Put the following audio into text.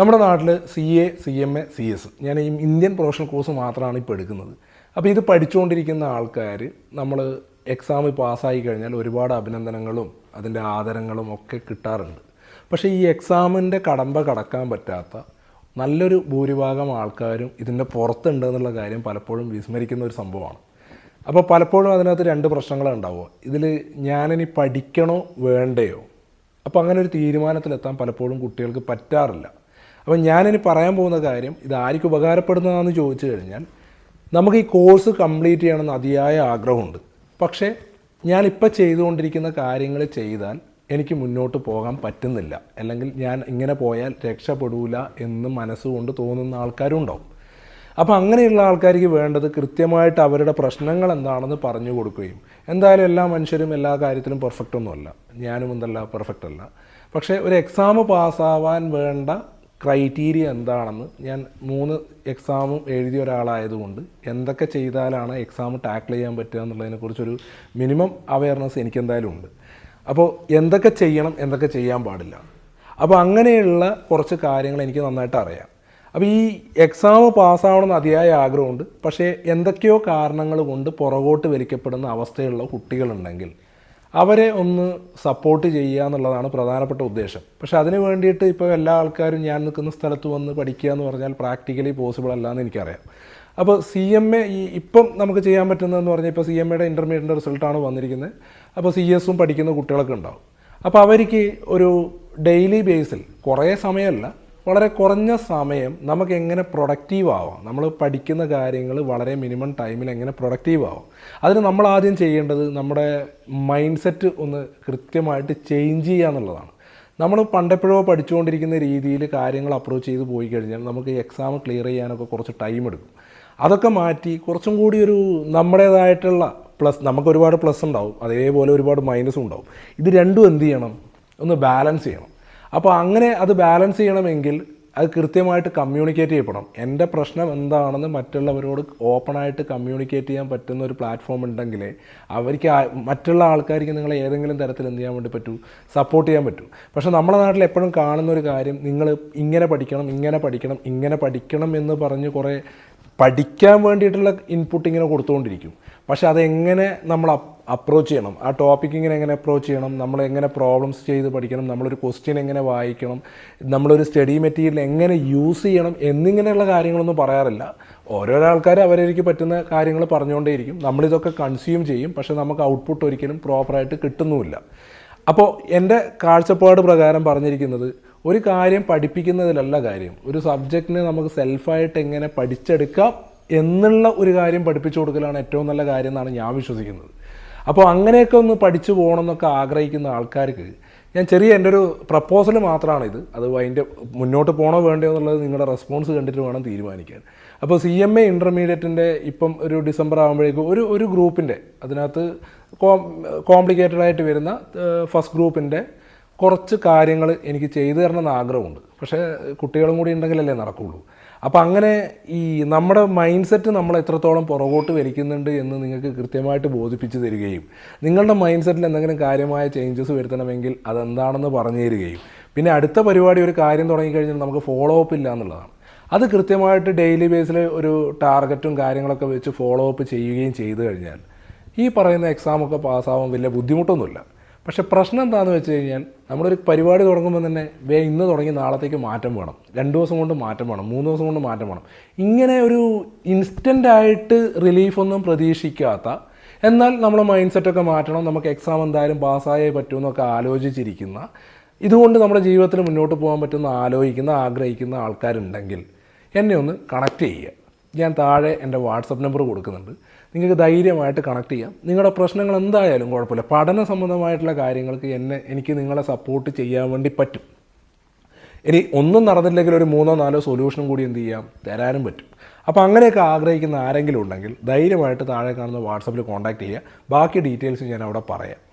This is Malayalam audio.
നമ്മുടെ നാട്ടിൽ C A C M A C S ഞാൻ ഈ ഇന്ത്യൻ പ്രൊഫഷണൽ കോഴ്സ് മാത്രമാണ് ഇപ്പോൾ എടുക്കുന്നത്. അപ്പോൾ ഇത് പഠിച്ചുകൊണ്ടിരിക്കുന്ന ആൾക്കാർ നമ്മൾ എക്സാം പാസ്സായി കഴിഞ്ഞാൽ ഒരുപാട് അഭിനന്ദനങ്ങളും അതിന്റെ ആദരങ്ങളും ഒക്കെ കിട്ടാറുണ്ട്. പക്ഷേ ഈ എക്സാമിന്റെ കടമ്പ കടക്കാൻ പറ്റാത്ത നല്ലൊരു ഭൂരിഭാഗം ആൾക്കാരും ഇതിന്റെ പുറത്തുണ്ട് എന്നുള്ള കാര്യം പലപ്പോഴും വിസ്മരിക്കുന്ന ഒരു സംഭവമാണ്. അപ്പോൾ പലപ്പോഴും അതിനകത്ത് രണ്ട് പ്രശ്നങ്ങളുണ്ടാവുക ഇതിൽ ഞാനിനി പഠിക്കണോ വേണ്ടയോ? അപ്പോൾ അങ്ങനെ ഒരു തീരുമാനത്തിലെത്താൻ പലപ്പോഴും കുട്ടികൾക്ക് പറ്റാറില്ല. അപ്പോൾ ഞാനിനി പറയാൻ പോകുന്ന കാര്യം ഇത് ആർക്ക് ഉപകാരപ്പെടുന്നതാണെന്ന് ചോദിച്ചു കഴിഞ്ഞാൽ നമുക്ക് ഈ കോഴ്സ് കംപ്ലീറ്റ് ചെയ്യണമെന്ന് അതിയായ ആഗ്രഹമുണ്ട്. പക്ഷേ ഞാനിപ്പോൾ ചെയ്തുകൊണ്ടിരിക്കുന്ന കാര്യങ്ങൾ ചെയ്താൽ എനിക്ക് മുന്നോട്ട് പോകാൻ പറ്റുന്നില്ല. അല്ലെങ്കിൽ ഞാൻ ഇങ്ങനെ പോയാൽ രക്ഷപ്പെടൂല എന്ന് മനസ്സുകൊണ്ട് തോന്നുന്ന ആൾക്കാരും ഉണ്ടാവും അപ്പോൾ അങ്ങനെയുള്ള ആൾക്കാർക്ക് വേണ്ടത് കൃത്യമായിട്ട് അവരുടെ പ്രശ്നങ്ങൾ എന്താണെന്ന് പറഞ്ഞു കൊടുക്കുകയും എന്തായാലും എല്ലാ മനുഷ്യരും എല്ലാ കാര്യത്തിലും പെർഫെക്റ്റ് ഒന്നുമല്ല. ഞാനും എന്തല്ല പെർഫെക്റ്റ് അല്ല. പക്ഷേ ഒരു എക്സാം പാസ്സാവാൻ വേണ്ട ക്രൈറ്റീരിയ എന്താണെന്ന് ഞാൻ മൂന്ന് എക്സാമും എഴുതിയ ഒരാളായതുകൊണ്ട് എന്തൊക്കെ ചെയ്താലാണ് എക്സാം ടാക്കിൾ ചെയ്യാൻ പറ്റുക എന്നുള്ളതിനെക്കുറിച്ചൊരു മിനിമം അവയർനെസ് എനിക്ക് എന്തായാലും ഉണ്ട്. അപ്പോൾ എന്തൊക്കെ ചെയ്യണം എന്തൊക്കെ ചെയ്യാൻ പാടില്ല. അപ്പോൾ അങ്ങനെയുള്ള കുറച്ച് കാര്യങ്ങൾ എനിക്ക് നന്നായിട്ട് അറിയാം. അപ്പോൾ ഈ എക്സാം പാസ്സാവണമെന്ന് അതിയായ ആഗ്രഹമുണ്ട്. പക്ഷേ എന്തൊക്കെയോ കാരണങ്ങൾ കൊണ്ട് പുറകോട്ട് വലിക്കപ്പെടുന്ന അവസ്ഥയുള്ള കുട്ടികളുണ്ടെങ്കിൽ അവരെ ഒന്ന് സപ്പോർട്ട് ചെയ്യുക എന്നുള്ളതാണ് പ്രധാനപ്പെട്ട ഉദ്ദേശം. പക്ഷെ അതിന് വേണ്ടിയിട്ട് ഇപ്പോൾ എല്ലാ ആൾക്കാരും ഞാൻ നിൽക്കുന്ന സ്ഥലത്ത് വന്ന് പഠിക്കുക എന്ന് പറഞ്ഞാൽ പ്രാക്ടിക്കലി പോസിബിൾ അല്ല എന്ന് എനിക്കറിയാം. അപ്പോൾ സി എം എ ഈ ഇപ്പം നമുക്ക് ചെയ്യാൻ പറ്റുന്നതെന്ന് പറഞ്ഞാൽ ഇപ്പോൾ സി എം എയുടെ ഇന്റർമീഡിയറ്റ് റിസൾട്ടാണ് വന്നിരിക്കുന്നത്. അപ്പോൾ സി എസും പഠിക്കുന്ന കുട്ടികളൊക്കെ ഉണ്ടാവും. അപ്പോൾ അവർക്ക് ഒരു ഡെയിലി ബേസിൽ കുറേ സമയമല്ല വളരെ കുറഞ്ഞ സമയം നമുക്ക് എങ്ങനെ പ്രൊഡക്റ്റീവ് ആവാം? നമ്മൾ പഠിക്കുന്ന കാര്യങ്ങൾ വളരെ മിനിമം ടൈമിൽ എങ്ങനെ പ്രൊഡക്റ്റീവ് ആവാം? അതിന് നമ്മൾ ആദ്യം ചെയ്യേണ്ടത് നമ്മുടെ മൈൻഡ് സെറ്റ് ഒന്ന് കൃത്യമായിട്ട് ചേഞ്ച് ചെയ്യുക എന്നുള്ളതാണ്. നമ്മൾ പണ്ടെപ്പോഴോ പഠിച്ചുകൊണ്ടിരിക്കുന്ന രീതിയിൽ കാര്യങ്ങൾ അപ്രോച്ച് ചെയ്ത് പോയി കഴിഞ്ഞാൽ നമുക്ക് എക്സാം ക്ലിയർ ചെയ്യാനൊക്കെ കുറച്ച് ടൈം എടുക്കും. അതൊക്കെ മാറ്റി കുറച്ചും കൂടി ഒരു നമ്മുടേതായിട്ടുള്ള പ്ലസ് നമുക്ക് ഒരുപാട് പ്ലസ് ഉണ്ടാവും. അതേപോലെ ഒരുപാട് മൈനസും ഉണ്ടാവും. ഇത് രണ്ടും എന്ത് ചെയ്യണം? ഒന്ന് ബാലൻസ് ചെയ്യണം. അപ്പോൾ അങ്ങനെ അത് ബാലൻസ് ചെയ്യണമെങ്കിൽ അത് കൃത്യമായിട്ട് കമ്മ്യൂണിക്കേറ്റ് ചെയ്യപ്പെടണം. എന്റെ പ്രശ്നം എന്താണെന്ന് മറ്റുള്ളവരോട് ഓപ്പണായിട്ട് കമ്മ്യൂണിക്കേറ്റ് ചെയ്യാൻ പറ്റുന്ന ഒരു പ്ലാറ്റ്ഫോം ഉണ്ടെങ്കിൽ അവർക്ക് മറ്റുള്ള ആൾക്കാർക്ക് നിങ്ങളെ ഏതെങ്കിലും തരത്തിൽ എന്ത് ചെയ്യാൻ വേണ്ടി പറ്റൂ? സപ്പോർട്ട് ചെയ്യാൻ പറ്റൂ. പക്ഷേ നമ്മുടെ നാട്ടിൽ എപ്പോഴും കാണുന്ന ഒരു കാര്യം നിങ്ങൾ ഇങ്ങനെ പഠിക്കണം ഇങ്ങനെ പഠിക്കണം ഇങ്ങനെ പഠിക്കണം എന്ന് പറഞ്ഞ് കുറേ പഠിക്കാൻ വേണ്ടിയിട്ടുള്ള ഇൻപുട്ട് ഇങ്ങനെ കൊടുത്തുകൊണ്ടിരിക്കും. പക്ഷെ അതെങ്ങനെ നമ്മൾ അപ്രോച്ച് ചെയ്യണം. ആ ടോപ്പിക് ഇങ്ങനെ എങ്ങനെ അപ്രോച്ച് ചെയ്യണം നമ്മൾ എങ്ങനെ പ്രോബ്ലംസ് ചെയ്ത് പഠിക്കണം നമ്മളൊരു ക്വസ്റ്റ്യൻ എങ്ങനെ വായിക്കണം നമ്മളൊരു സ്റ്റഡി മെറ്റീരിയൽ എങ്ങനെ യൂസ് ചെയ്യണം എന്നിങ്ങനെയുള്ള കാര്യങ്ങളൊന്നും പറയാറില്ല. ഓരോരോ ആൾക്കാർ അവരവർക്ക് പറ്റുന്ന കാര്യങ്ങൾ പറഞ്ഞുകൊണ്ടേയിരിക്കും. നമ്മളിതൊക്കെ കൺസ്യൂം ചെയ്യും. പക്ഷേ നമുക്ക് ഔട്ട്പുട്ട് ഒരിക്കലും പ്രോപ്പറായിട്ട് കിട്ടുന്നുമില്ല. അപ്പോൾ എന്റെ കാഴ്ചപ്പാട് പ്രകാരം പറഞ്ഞിരിക്കുന്നത് ഒരു കാര്യം പഠിപ്പിക്കുന്നതിലല്ല കാര്യം. ഒരു സബ്ജക്റ്റിനെ നമുക്ക് സെൽഫായിട്ട് എങ്ങനെ പഠിച്ചെടുക്കാം എന്നുള്ള ഒരു കാര്യം പഠിപ്പിച്ചു കൊടുക്കലാണ് ഏറ്റവും നല്ല കാര്യം എന്നാണ് ഞാൻ വിശ്വസിക്കുന്നത്. അപ്പോൾ അങ്ങനെയൊക്കെ ഒന്ന് പഠിച്ചു പോകണം എന്നൊക്കെ ആഗ്രഹിക്കുന്ന ആൾക്കാർക്ക് ഞാൻ ചെറിയ എന്റെ ഒരു പ്രപ്പോസൽ മാത്രമാണ് ഇത് അത് അതിന്റെ മുന്നോട്ട് പോകണോ വേണ്ടയോ എന്നുള്ളത് നിങ്ങളുടെ റെസ്പോൺസ് കണ്ടിട്ട് വേണം തീരുമാനിക്കാൻ. അപ്പോൾ സി എം എ ഇന്റർമീഡിയറ്റിന്റെ ഇപ്പം ഒരു ഡിസംബർ ആകുമ്പോഴേക്കും ഒരു ഒരു ഗ്രൂപ്പിന്റെ അതിനകത്ത് കോംപ്ലിക്കേറ്റഡ് ആയിട്ട് വരുന്ന ഫസ്റ്റ് ഗ്രൂപ്പിന്റെ കുറച്ച് കാര്യങ്ങൾ എനിക്ക് ചെയ്തു തരണം എന്ന് ആഗ്രഹമുണ്ട്. പക്ഷേ കുട്ടികളും കൂടി ഉണ്ടെങ്കിലല്ലേ നടക്കുകയുള്ളൂ അപ്പോൾ അങ്ങനെ ഈ നമ്മുടെ മൈൻഡ് സെറ്റ് നമ്മൾ എത്രത്തോളം പുറകോട്ട് വലിക്കുന്നുണ്ട് എന്ന് നിങ്ങൾക്ക് കൃത്യമായിട്ട് ബോധിപ്പിച്ച് തരികയും നിങ്ങളുടെ മൈൻഡ് സെറ്റിൽ എന്തെങ്കിലും കാര്യമായ ചേഞ്ചസ് വരുത്തണമെങ്കിൽ അതെന്താണെന്ന് പറഞ്ഞു തരികയും പിന്നെ അടുത്ത പരിപാടി ഒരു കാര്യം തുടങ്ങിക്കഴിഞ്ഞാൽ നമുക്ക് ഫോളോ അപ്പ് ഇല്ല എന്നുള്ളതാണ്. അത് കൃത്യമായിട്ട് ഡെയിലി ബേസിൽ ഒരു ടാർഗറ്റും കാര്യങ്ങളൊക്കെ വെച്ച് ഫോളോ അപ്പ് ചെയ്യുകയും ചെയ്തു കഴിഞ്ഞാൽ ഈ പറയുന്ന എക്സാമൊക്കെ പാസ്സാവാൻ വലിയ ബുദ്ധിമുട്ടൊന്നുമില്ല. പക്ഷേ പ്രശ്നം എന്താണെന്ന് വെച്ച് കഴിഞ്ഞാൽ നമ്മളൊരു പരിപാടി തുടങ്ങുമ്പോൾ തന്നെ വേ ഇന്ന് തുടങ്ങി നാളത്തേക്ക് മാറ്റം വേണം. രണ്ട് ദിവസം കൊണ്ട് മാറ്റം വേണം. മൂന്ന് ദിവസം കൊണ്ട് മാറ്റം വേണം. ഇങ്ങനെ ഒരു ഇൻസ്റ്റന്റ് ആയിട്ട് റിലീഫൊന്നും പ്രതീക്ഷിക്കാത്ത എന്നാൽ നമ്മളെ മൈൻഡ് സെറ്റൊക്കെ മാറ്റണം നമുക്ക് എക്സാം എന്തായാലും പാസ്സായേ പറ്റുമെന്നൊക്കെ ആലോചിച്ചിരിക്കുന്ന ഇതുകൊണ്ട് നമ്മുടെ ജീവിതത്തിൽ മുന്നോട്ട് പോകാൻ പറ്റുന്ന ആലോചിക്കുന്ന ആഗ്രഹിക്കുന്ന ആൾക്കാരുണ്ടെങ്കിൽ എന്നെ ഒന്ന് കണക്ട് ചെയ്യുക. ഞാൻ താഴെ എന്റെ വാട്സപ്പ് നമ്പർ കൊടുക്കുന്നുണ്ട്. നിങ്ങൾക്ക് ധൈര്യമായിട്ട് കണക്ട് ചെയ്യാം. നിങ്ങളുടെ പ്രശ്നങ്ങൾ എന്തായാലും കുഴപ്പമില്ല. പഠന സംബന്ധമായിട്ടുള്ള കാര്യങ്ങൾക്ക് എന്നെ എനിക്ക് നിങ്ങളെ സപ്പോർട്ട് ചെയ്യാൻ വേണ്ടി പറ്റും. ഇനി ഒന്നും നടന്നില്ലെങ്കിൽ ഒരു മൂന്നോ നാലോ സൊല്യൂഷനും കൂടി എന്ത് ചെയ്യാം? തരാനും പറ്റും. അപ്പോൾ അങ്ങനെയൊക്കെ ആഗ്രഹിക്കുന്ന ആരെങ്കിലും ഉണ്ടെങ്കിൽ ധൈര്യമായിട്ട് താഴെ കാണുന്ന വാട്സപ്പിൽ കോൺടാക്റ്റ് ചെയ്യുക. ബാക്കി ഡീറ്റെയിൽസ് ഞാൻ അവിടെ പറയാം.